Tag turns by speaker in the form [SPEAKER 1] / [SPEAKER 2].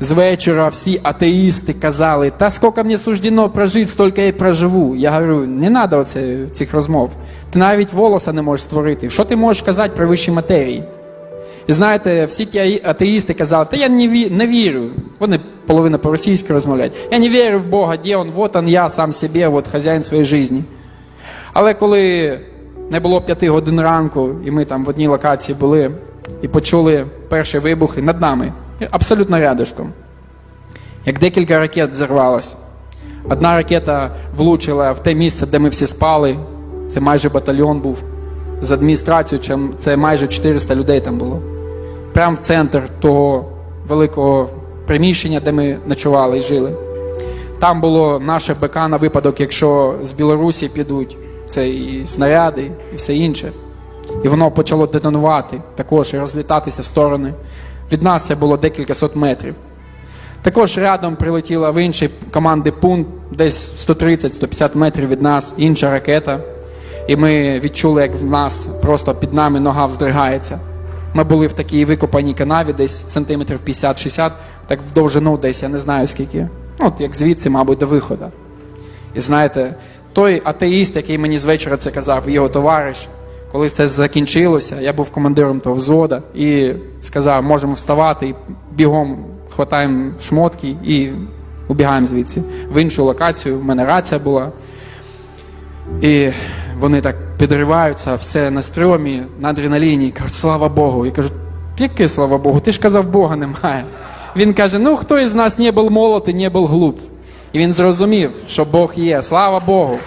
[SPEAKER 1] З вечора всі атеїсти казали, та скільки мені суждено прожити, стільки я й проживу. Я говорю, не треба оце, цих розмов. Ти навіть волоса не можеш створити. Що ти можеш казати про вищі матерії? І знаєте, всі ті атеїсти казали, та я не, ві, не вірю. Вони половина по-російськи розмовляють. Я не вірю в Бога, де он, вот он я сам себе, от хазяїн своєї житті. Але коли не було п'яти годин ранку, і ми там в одній локації були і почули перші вибухи над нами, абсолютно рядышком, як декілька ракет взорвалось. Одна ракета влучила в те місце, де ми всі спали. Це майже батальйон був з адміністрацією, це майже 400 людей там було. Прямо в центр того великого приміщення, де ми ночували і жили. Там було наше БК на випадок, якщо з Білорусі підуть це і снаряди, і все інше. І воно почало детонувати також і розлітатися в сторони. Від нас це було декілька сот метрів. Також рядом прилетіла в інший команди пункт, десь 130-150 метрів від нас, інша ракета. І ми відчули, як в нас просто під нами нога вздригається. Ми були в такій викопаній канаві, десь сантиметрів 50-60, так в довжину десь, я не знаю скільки. Ну, от як звідси, мабуть, до виходу. І знаєте, той атеїст, який мені з вечора це казав, його товариш, коли це закінчилося, я був командиром того взвода і сказав, можемо вставати і бігом хватаємо шмотки і убігаємо звідси. В іншу локацію, в мене рація була. І вони так підриваються, все на стрьомі, на адреналіні, кажуть, слава Богу. Я кажу, яке слава Богу? Ти ж казав, Бога немає. Він каже: ну хто із нас не був молод і не був глуп. І він зрозумів, що Бог є, слава Богу.